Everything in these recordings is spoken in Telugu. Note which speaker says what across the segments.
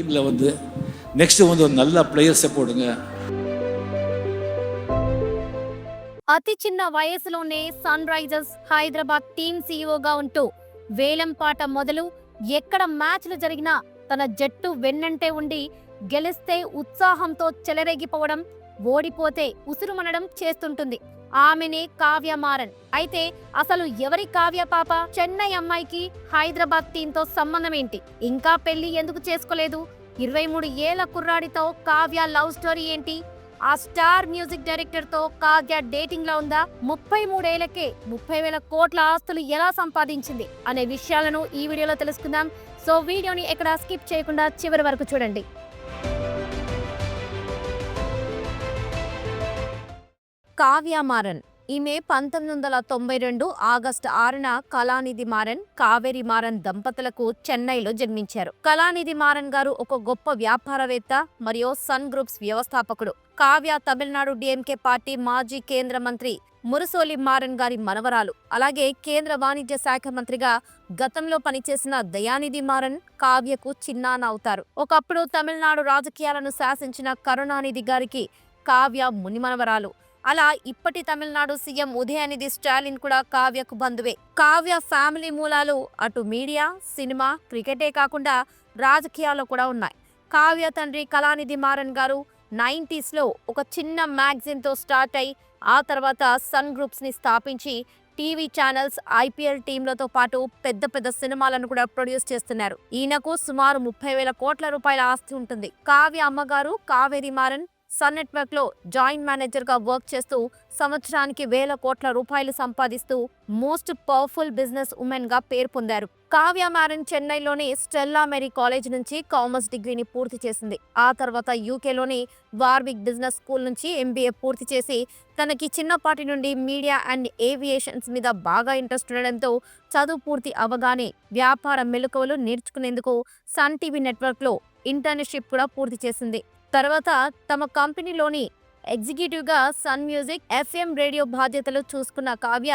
Speaker 1: டீமில் வந்து நெக்ஸ்ட் வந்து ஒரு நல்ல பிளேயர்ஸை போடுங்க
Speaker 2: అతి చిన్న వయసులోనే సన్ రైజర్స్ హైదరాబాద్ టీం సీఈఓగా ఉంటూ వేలం పాట మొదలు ఎక్కడ మ్యాచ్లు జరిగినా తన జట్టు వెన్నంటే ఉండి గెలిస్తే ఉత్సాహంతో చెలరేగిపోవడం ఓడిపోతే ఉసురుమనడం చేస్తుంటుంది ఆమెనే కావ్య మారన్ అయితే అసలు ఎవరి కావ్య పాప? చెన్నై అమ్మాయికి హైదరాబాద్ టీంతో సంబంధం ఏంటి? ఇంకా పెళ్ళి ఎందుకు చేసుకోలేదు? ఇరవై మూడు ఏళ్ళ కుర్రాడితో కావ్య లవ్ స్టోరీ ఏంటి? ఆ స్టార్ మ్యూజిక్ డైరెక్టర్తో కావ్య డేటింగ్లో ఉందా? ముప్పై మూడేళ్ళకే ముప్పై వేల కోట్ల ఆస్తులు ఎలా సంపాదించింది? అనే విషయాలను ఈ వీడియోలో తెలుసుకుందాం. సో వీడియోని ఎక్కడ స్కిప్ చేయకుండా చివరి వరకు చూడండి. కావ్య మారన్. ఈమె పంతొమ్మిది వందల తొంభై రెండు ఆగస్టు ఆరున కళానిధి మారన్ కావేరి మారన్ దంపతులకు చెన్నైలో జన్మించారు. కళానిధి మారన్ గారు ఒక గొప్ప వ్యాపారవేత్త మరియు సన్ గ్రూప్స్ వ్యవస్థాపకుడు. కావ్య తమిళనాడు డిఎంకే పార్టీ మాజీ కేంద్ర మంత్రి మురసోలి మారన్ గారి మనవరాలు. అలాగే కేంద్ర వాణిజ్య శాఖ మంత్రిగా గతంలో పనిచేసిన దయానిధి మారన్ కావ్యకు చిన్నాన్న అవుతారు. ఒకప్పుడు తమిళనాడు రాజకీయాలను శాసించిన కరుణానిధి గారికి కావ్య మునిమనవరాలు. అలా ఇప్పటి తమిళనాడు సీఎం ఉదయనిధి స్టాలిన్ కూడా కావ్యకు బంధువే. కావ్య ఫ్యామిలీ మూలాలు అటు మీడియా సినిమా క్రికెటే కాకుండా రాజకీయాల్లో కూడా ఉన్నాయి. కావ్య తండ్రి కళానిధి మారన్ గారు నైంటీస్లో ఒక చిన్న మ్యాగజైన్తో స్టార్ట్ అయి ఆ తర్వాత సన్ గ్రూప్స్ని స్థాపించి టీవీ ఛానల్స్ ఐపీఎల్ టీంలతో పాటు పెద్ద పెద్ద సినిమాలను కూడా ప్రొడ్యూస్ చేస్తున్నారు. ఈయనకు సుమారు ముప్పై వేల కోట్ల రూపాయల ఆస్తి ఉంటుంది. కావ్య అమ్మగారు కావేరి మారన్ సన్ నెట్వర్క్లో జాయింట్ మేనేజర్గా వర్క్ చేస్తూ సంవత్సరానికి వేల కోట్ల రూపాయలు సంపాదిస్తూ మోస్ట్ పవర్ఫుల్ బిజినెస్ ఉమెన్గా పేరు పొందారు. కావ్య మారన్ చెన్నైలోని స్టెల్లా మెరీ కాలేజ్ నుంచి కామర్స్ డిగ్రీని పూర్తి చేసింది. ఆ తర్వాత యూకేలోని వార్విక్ బిజినెస్ స్కూల్ నుంచి ఎంబీఏ పూర్తి చేసి తనకి చిన్నపాటి నుండి మీడియా అండ్ ఏవియేషన్స్ మీద బాగా ఇంట్రెస్ట్ ఉండడంతో చదువు పూర్తి అవగానే వ్యాపార మెలకువలు నేర్చుకునేందుకు సన్ టీవీ నెట్వర్క్లో ఇంటర్న్షిప్ కూడా పూర్తి చేసింది. తర్వాత తమ కంపెనీలోని ఎగ్జిక్యూటివ్గా సన్ మ్యూజిక్ ఎఫ్ఎం రేడియో బాధ్యతలు చూసుకున్న కావ్య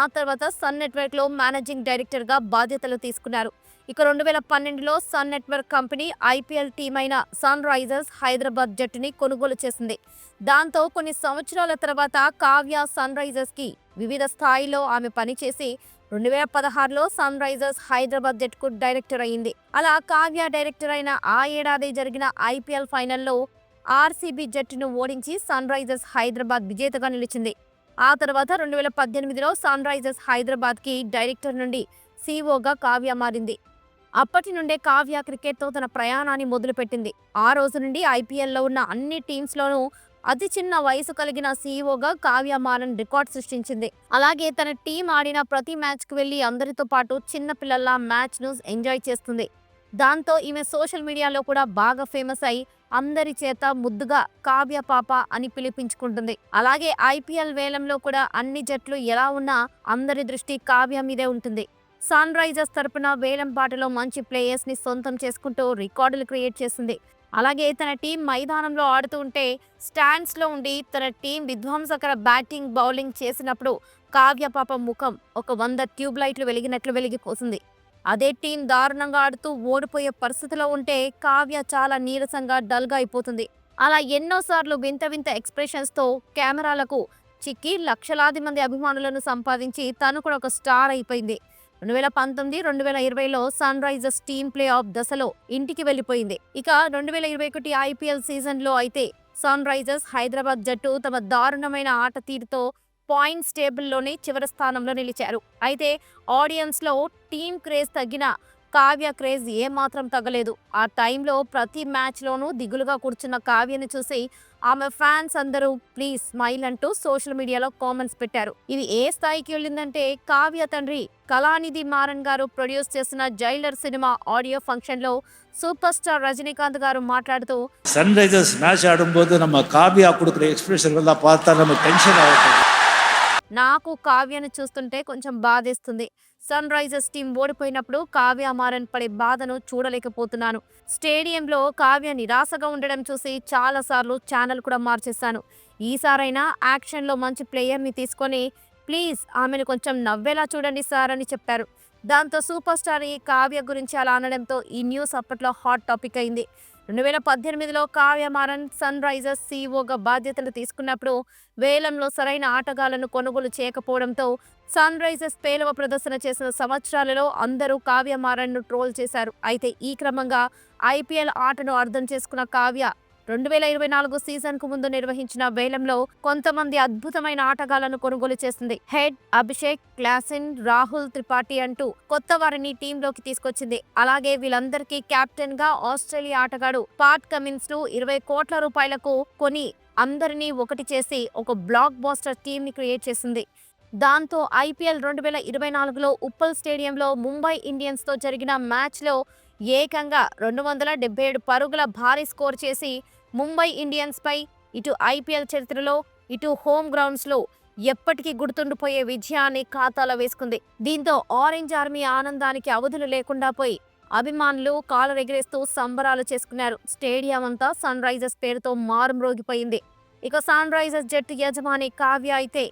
Speaker 2: ఆ తర్వాత సన్ నెట్వర్క్లో మేనేజింగ్ డైరెక్టర్గా బాధ్యతలు తీసుకున్నారు. ఇక రెండు వేల పన్నెండులో Sun network company IPL team అయిన సన్ రైజర్స్ హైదరాబాద్ జట్టుని కొనుగోలు చేసింది. దాంతో కొన్ని సంవత్సరాల తర్వాత కావ్య సన్ రైజర్స్కి వివిధ స్థాయిలో ఆమె పనిచేసి రెండు వేల పదహారులో సన్ రైజర్స్ హైదరాబాద్ జట్టుకు డైరెక్టర్ అయింది అలా కావ్య డైరెక్టర్ అయిన ఆ ఏడాది జరిగిన ఐపీఎల్ ఫైనల్లో ఆర్సీబీ జట్టును ఓడించి సన్ రైజర్స్ హైదరాబాద్ విజేతగా నిలిచింది. ఆ తర్వాత రెండు వేల పద్దెనిమిదిలో సన్ రైజర్స్ హైదరాబాద్కి డైరెక్టర్ నుండి సీఓగా కావ్య మారింది. అప్పటి నుండే కావ్య క్రికెట్తో తన ప్రయాణాన్ని మొదలుపెట్టింది. ఆ రోజు నుండి ఐపీఎల్లో ఉన్న అన్ని టీమ్స్లోనూ అతి చిన్న వయసు కలిగిన సీఈఓగా కావ్య మారన్ రికార్డ్ సృష్టించింది. అలాగే తన టీం ఆడిన ప్రతి మ్యాచ్కి వెళ్ళి అందరితో పాటు చిన్న పిల్లల మ్యాచ్ను ఎంజాయ్ చేస్తుంది. దాంతో ఈమె సోషల్ మీడియాలో కూడా బాగా ఫేమస్ అయి అందరి చేత ముద్దుగా కావ్య పాప అని పిలిపించుకుంటుంది. అలాగే ఐపీఎల్ వేలంలో కూడా అన్ని జట్లు ఎలా ఉన్నా అందరి దృష్టి కావ్య మీదే ఉంటుంది. సన్ రైజర్స్ తరపున వేలం పాటలో మంచి ప్లేయర్స్ని సొంతం చేసుకుంటూ రికార్డులు క్రియేట్ చేసింది అలాగే తన టీం మైదానంలో ఆడుతూ ఉంటే స్టాండ్స్లో ఉండి తన టీం విధ్వంసకర బ్యాటింగ్ బౌలింగ్ చేసినప్పుడు కావ్య పాప ముఖం ఒక వంద ట్యూబ్ లైట్లు వెలిగినట్లు వెలిగిపోతుంది. అదే టీం దారుణంగా ఆడుతూ ఓడిపోయే పరిస్థితిలో ఉంటే కావ్య చాలా నీరసంగా డల్గా అయిపోతుంది. అలా ఎన్నోసార్లు వింత వింత ఎక్స్ప్రెషన్స్తో కెమెరాలకు చిక్కి లక్షలాది మంది అభిమానులను సంపాదించి తను కూడా ఒక స్టార్ అయిపోయింది. రెండు వేల పంతొమ్మిది రెండు వేల ఇరవైలో Sunrisers team play of దశలో ఇంటికి వెళ్ళిపోయింది. ఇక రెండు వేల ఇరవై ఒకటి ఐపీఎల్ సీజన్లో అయితే సన్ రైజర్స్ హైదరాబాద్ జట్టు తమ దారుణమైన ఆట తీరుతో పాయింట్స్ టేబుల్లోనే చివరి స్థానంలో నిలిచారు. అయితే ఆడియన్స్లో టీమ్ క్రేజ్ తగ్గిన కావ్య క్రేజ్ ఏమాత్రం తగ్గలేదు. ఆ టైంలో ప్రతి మ్యాచ్లోనూ దిగులుగా కూర్చున్న కావ్యని చూసి ఆమె ఫ్యాన్స్ అందరూ ప్లీజ్ స్మైల్ అంటూ సోషల్ మీడియాలో కామెంట్స్ పెట్టారు ఇది ఏ స్థాయికి వెళ్ళిందంటే కావ్య తండ్రి కళానిధి మారన్ గారు ప్రొడ్యూస్ చేసిన జైలర్ సినిమా ఆడియో ఫంక్షన్లో సూపర్ స్టార్ రజనీకాంత్ గారు మాట్లాడుతూ
Speaker 1: சன் ரைசர்ஸ் மேட்ச் ஆடும்போது நம்ம காவியா கொடுக்குற எக்ஸ்பிரஷன்லாம் பார்த்தா நம்ம டென்ஷன் ஆகும்
Speaker 2: నాకు కావ్యను చూస్తుంటే కొంచెం బాధేస్తుంది. సన్ రైజర్స్ టీం ఓడిపోయినప్పుడు కావ్య మారన్ పడే బాధను చూడలేకపోతున్నాను. స్టేడియంలో కావ్య నిరాశగా ఉండడం చూసి చాలాసార్లు ఛానల్ కూడా మార్చేశాను. ఈసారైనా యాక్షన్లో మంచి ప్లేయర్ని తీసుకొని ప్లీజ్ ఆమెను కొంచెం నవ్వేలా చూడండి సార్ అని చెప్పారు. దాంతో సూపర్ స్టార్ ఈ కావ్య గురించి అలా అనడంతో ఈ న్యూస్ అప్పట్లో హాట్ టాపిక్ అయింది. రెండు వేల పద్దెనిమిదిలో కావ్యమారన్ సన్ రైజర్స్ సీఈఓగా బాధ్యతలు తీసుకున్నప్పుడు వేలంలో సరైన ఆటగాళ్ళను కొనుగోలు చేయకపోవడంతో సన్ రైజర్స్ పేలవ ప్రదర్శన చేసిన సంవత్సరాలలో అందరూ కావ్యమారన్ను ట్రోల్ చేశారు. అయితే ఈ క్రమంగా ఐపీఎల్ ఆటను అర్థం చేసుకున్న కావ్య రెండు వేల ఇరవై నాలుగు సీజన్కు ముందు నిర్వహించిన వేలంలో కొంతమంది అద్భుతమైన ఆటగాళ్ళను కొనుగోలు చేసింది. హెడ్ అభిషేక్ క్లాసిన్ రాహుల్ త్రిపాఠి అంటూ కొత్త వారిని టీంలోకి తీసుకొచ్చింది. అలాగే వీళ్ళందరికీ కెప్టెన్గా ఆస్ట్రేలియా ఆటగాడు పాట్ కమిన్స్ను ఇరవై కోట్ల రూపాయలకు కొని అందరినీ ఒకటి చేసి ఒక బ్లాక్ బాస్టర్ టీమ్ని క్రియేట్ చేసింది. దాంతో ఐపీఎల్ రెండు వేల ఇరవై నాలుగులో ఉప్పల్ స్టేడియంలో ముంబై ఇండియన్స్తో జరిగిన మ్యాచ్లో ఏకంగా రెండు వందల డెబ్బై ఏడు పరుగుల భారీ స్కోర్ చేసి ముంబై ఇండియన్స్ పై ఇటు ఐపీఎల్ చరిత్రలో ఇటు హోమ్ గ్రౌండ్స్లో ఎప్పటికీ గుర్తుండిపోయే విజయాన్ని ఖాతాలో వేసుకుంది. దీంతో ఆరెంజ్ ఆర్మీ ఆనందానికి అవధులు లేకుండా పోయి అభిమానులు కాలర్ ఎగిరేస్తూ సంబరాలు చేసుకున్నారు. స్టేడియం అంతా సన్ రైజర్స్ పేరుతో మారుమ్రోగిపోయింది. ఇక సన్ రైజర్స్ జట్టు యజమాని కావ్య అయితే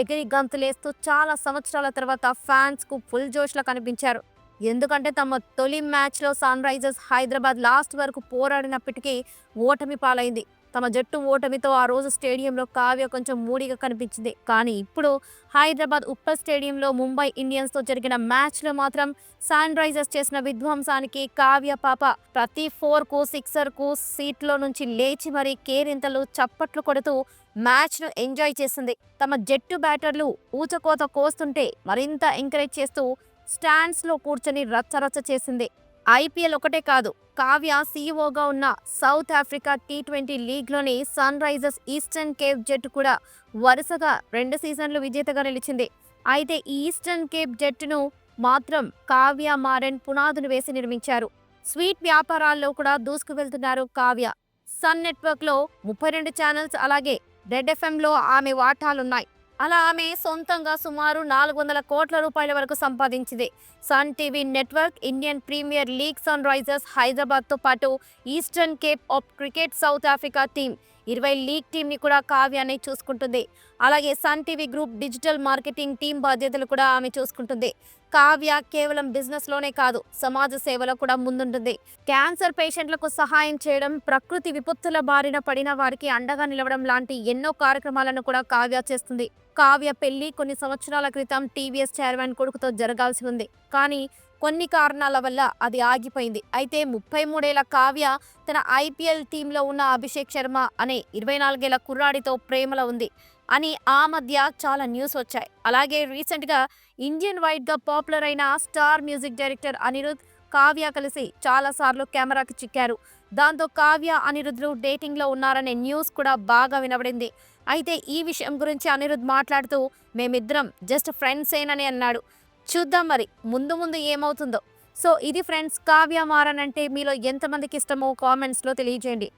Speaker 2: ఎగిరి గంతులేస్తూ చాలా సంవత్సరాల తర్వాత ఫ్యాన్స్కు ఫుల్ జోష్లో కనిపించారు. ఎందుకంటే తమ తొలి మ్యాచ్లో సన్ రైజర్స్ హైదరాబాద్ లాస్ట్ వరకు పోరాడినప్పటికీ ఓటమి పాలైంది. తమ జట్టు ఓటమితో ఆ రోజు స్టేడియంలో కావ్య కొంచెం మూడిగా కనిపించింది. కానీ ఇప్పుడు హైదరాబాద్ ఉప్పల్ స్టేడియంలో ముంబై ఇండియన్స్తో జరిగిన మ్యాచ్లో మాత్రం సన్ రైజర్స్ చేసిన విధ్వంసానికి కావ్య పాప ప్రతి ఫోర్కు సిక్సర్కు సీట్లో నుంచి లేచి మరీ కేరింతలు చప్పట్లు కొడుతూ మ్యాచ్ను ఎంజాయ్ చేసింది. తమ జట్టు బ్యాటర్లు ఊచకోత కోస్తుంటే మరింత ఎంకరేజ్ చేస్తూ స్టాండ్స్లో కూర్చొని రచ్చరచ్చ చేసింది. ఐపీఎల్ ఒకటే కాదు కావ్య సీఈఓగా ఉన్న సౌత్ ఆఫ్రికా టీ ట్వంటీ లీగ్లోని సన్ రైజర్స్ ఈస్టర్న్ కేప్ జట్టు కూడా వరుసగా రెండు సీజన్లు విజేతగా నిలిచింది. అయితే ఈ ఈస్టర్న్ కేప్ జట్టును మాత్రం కావ్య మారెన్ పునాదును వేసి నిర్మించారు. స్వీట్ వ్యాపారాల్లో కూడా దూసుకు వెళ్తున్నారు కావ్య. సన్ నెట్వర్క్లో ముప్పై రెండు ఛానల్స్ అలాగే రెడ్ ఎఫ్ఎంలో ఆమె వాటాలున్నాయి. అలా ఆమె సొంతంగా సుమారు నాలుగు వందల కోట్ల రూపాయల వరకు సంపాదించింది. Sun TV network Indian Premier League Sunrisers హైదరాబాద్తో పాటు Eastern Cape of cricket South Africa team ఇరవై లీగ్ టీంని కూడా కావ్యాన్ని చూసుకుంటుంది. అలాగే Sun TV group digital marketing team బాధ్యతలు కూడా ఆమె చూసుకుంటుంది. కావ్య కేవలం బిజినెస్లోనే కాదు సమాజ సేవలో కూడా ముందుంటుంది. క్యాన్సర్ పేషెంట్లకు సహాయం చేయడం ప్రకృతి విపత్తుల బారిన పడిన వారికి అండగా నిలవడం లాంటి ఎన్నో కార్యక్రమాలను కూడా కావ్య చేస్తుంది. కావ్య పెళ్ళి కొన్ని సంవత్సరాల క్రితం టీవీఎస్ చైర్మన్ కొడుకుతో జరగాల్సి ఉంది. కానీ కొన్ని కారణాల వల్ల అది ఆగిపోయింది. అయితే ముప్పై మూడేళ్ళ కావ్య తన ఐపీఎల్ టీంలో ఉన్న అభిషేక్ శర్మ అనే ఇరవై నాలుగేళ్ళ కుర్రాడితో ప్రేమలో ఉంది. అని ఆ మధ్య చాలా న్యూస్ వచ్చాయి. అలాగే రీసెంట్గా ఇండియన్ వైడ్గా పాపులర్ అయిన star music director Anirudh Kavya కలిసి చాలాసార్లు కెమెరాకి చిక్కారు. దాంతో కావ్య అనిరుద్లు డేటింగ్లో ఉన్నారనే న్యూస్ కూడా బాగా వినబడింది. అయితే ఈ విషయం గురించి అనిరుద్ మాట్లాడుతూ మేమిద్దరం జస్ట్ ఫ్రెండ్సేనని అన్నాడు. చూద్దాం మరి ముందు ముందు ఏమవుతుందో. సో ఇది ఫ్రెండ్స్ కావ్య మారన్ అంటే మీలో ఎంతమందికి ఇష్టమో కామెంట్స్లో తెలియజేయండి.